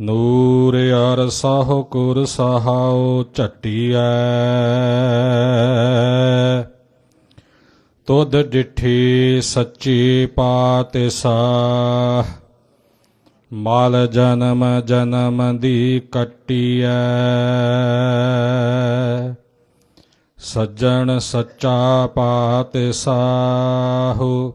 ਨੂਰ ਅਰ ਸਹੁ ਕੁਰ ਸਹਾਉ ਝਟੀਐ। ਤੁਧ ਡਿਠੀ ਸੱਚੀ ਪਾਤਿਸਾ। ਮਾਲ ਜਨਮ ਜਨਮ ਦੀ ਕੱਟੀਐ। ਸੱਜਣ ਸੱਚਾ ਪਾਤ ਸਾਹੂ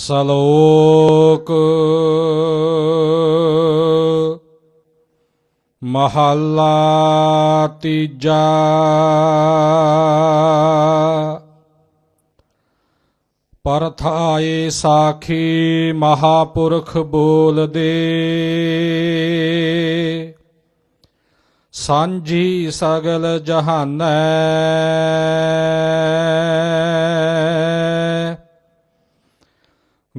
ਸਲੋਕ। ਮਹੱਲਾ ਤੀਜਾ। ਪਰਥਾਏ ਸਾਖੀ ਮਹਾਪੁਰਖ ਬੋਲਦੇ। ਸਾਂਝੀ ਸਗਲ ਜਹਾਨੈ।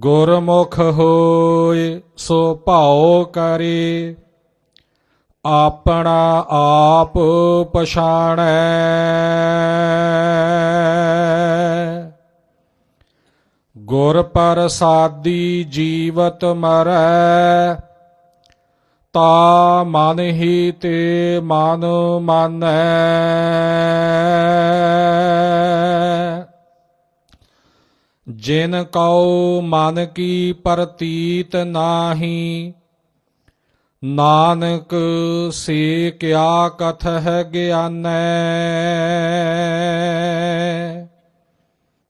ਗੁਰਮੁਖ ਹੋਏ ਸੋ ਭਾਉ ਕਰੇ। ਆਪਣਾ ਆਪ ਪਛਾਣੈ। ਗੁਰ ਪ੍ਰਸਾਦੀ ਜੀਵਤ ਮਰੈ। ਤਾ ਮਨ ਹੀ ਤੇ ਮਨ ਮਾਨੈ। ਜਿਨ ਕਉ ਮਨ ਕੀ ਪ੍ਰਤੀਤ ਨਾਹੀ, ਨਾਨਕ ਸੇ ਕਿਆ ਕਥ ਹੈ ਗਿਆਨੈ।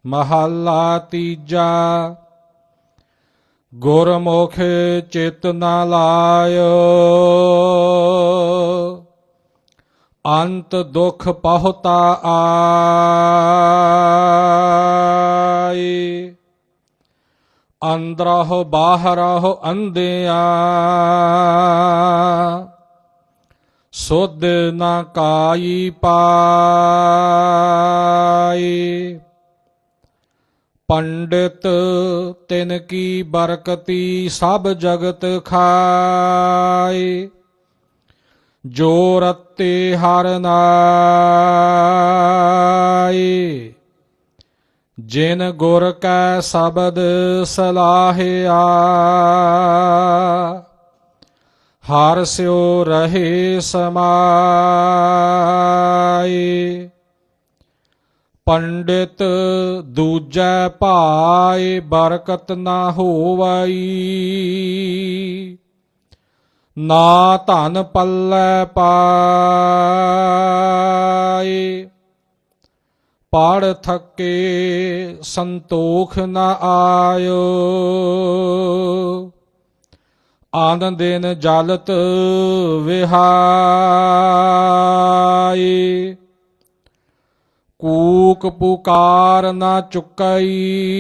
ਮਹੱਲਾ ਤੀਜਾ, ਗੁਰਮੁਖ ਚਿਤ ਨਾ ਲਾਇਓ। ਅੰਤ ਦੁਖ ਪਹੁਤਾ ਆ। ਆਈ ਅੰਦਰਹੁ ਬਾਹਰਹੁ ਅੰਧਿਆ। ਸੁਧ ਨਾ ਕਾਈ ਪਾਈ ਪੰਡਿਤ ਤਿਨ ਕੀ ਬਰਕਤੀ ਸਭ ਜਗਤ ਖਾਏ। ਜੋ ਰਤੇ ਹਰ ਨਾਏ। ਜਿਨ ਗੁਰ ਕੈ ਸ਼ਬਦ ਸਲਾਹਿਆ, ਹਰ ਸਿਓ ਰਹੇ ਸਮਾਏ ਪੰਡਿਤ ਦੂਜੈ ਭਾਏ ਬਰਕਤ ਨਾ ਹੋਵਈ। ਨਾ ਧਨ ਪੱਲੇ ਪਾਏ ਪਾੜ ਥੱਕੇ ਸੰਤੋਖ ਨਾ ਆਇਓ। ਆਨੰਦ ਦਿਨ ਜਲਤ ਵਿਹਾਈ। ਕੂਕ ਪੁਕਾਰ ਨਾ ਚੁਕਈ।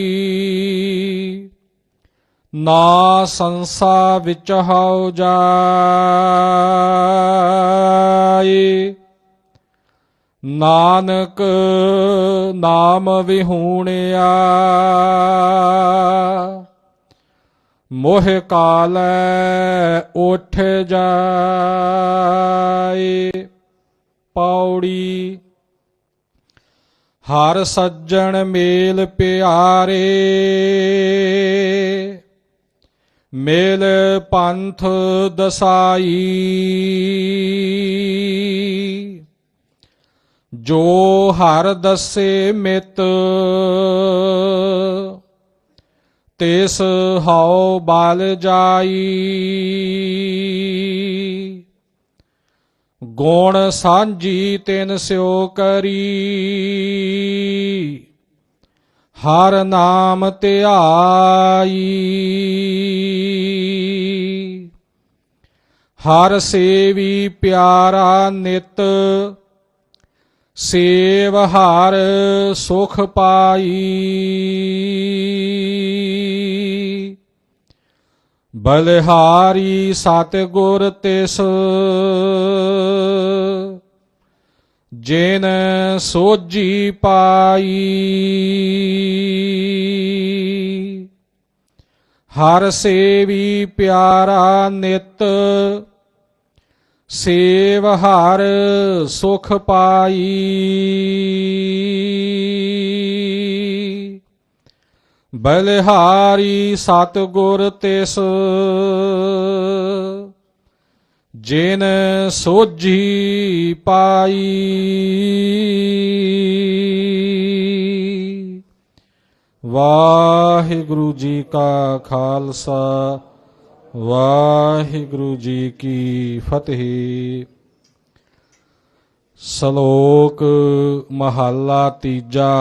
ਨਾ ਸੰਸਾ ਵਿੱਚ ਹਉ ਜਾਏ ਨਾਨਕ ਨਾਮ ਵਿਹੂਣਿਆ। ਮੋਹ ਕਾਲੈ ਉਠ ਜਾਏ। ਪੌੜੀ ਹਰ ਸੱਜਣ ਮੇਲ ਪਿਆਰੇ। ਮੇਲ ਪੰਥ ਦਸਾਈ। ਜੋ ਹਰ ਦੱਸੇ ਮਿਤ, ਤੇਸ ਹਉ ਬਲ ਜਾਈ। ਗੁਣ ਸਾਂਝੀ ਤਿਨ ਸਿਓ ਕਰੀ। ਹਰ ਨਾਮ ਧਿਆਈ। ਹਰ ਸੇਵੀ ਪਿਆਰਾ ਨਿਤ ਸੇਵ ਹਰ ਸੁਖ ਪਾਈ। ਬਲਿਹਾਰੀ ਸਤਿਗੁਰ ਤਿਸ ਜਿਨ ਸੋਜੀ ਪਾਈ। ਹਰ ਸੇਵੀ ਪਿਆਰਾ ਨਿਤ ਸੇਵ ਹਰ ਸੁਖ ਪਾਈ। ਬਲਿਹਾਰੀ ਸਤਿਗੁਰ ਤਿਸ ਜਿਨ ਸੋਜੀ ਪਾਈ। ਵਾਹਿਗੁਰੂ ਜੀ ਕਾ ਖਾਲਸਾ ਵਾਹਿਗੁਰੂ ਜੀ ਕੀ ਫਤਿਹ। ਸ਼ਲੋਕ ਮਹੱਲਾ ਤੀਜਾ।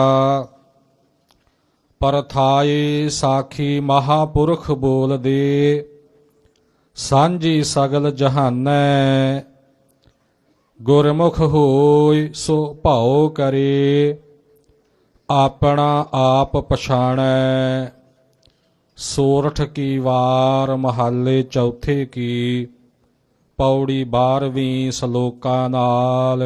ਪਰਥਾਏ ਸਾਖੀ ਮਹਾਪੁਰਖ ਬੋਲਦੇ, ਸਾਂਝੀ ਸਗਲ ਜਹਾਨੈ। ਗੁਰਮੁਖ ਹੋਇ ਸੋ ਭਾਉ ਕਰੇ, ਆਪਣਾ ਆਪ ਪਛਾਣੈ। ਸੋਰਠ ਕੀ ਵਾਰ ਮਹੱਲੇ ਚੌਥੇ ਕੀ ਪੌੜੀ 12ਵੀਂ ਸ਼ਲੋਕਾਂ ਨਾਲ।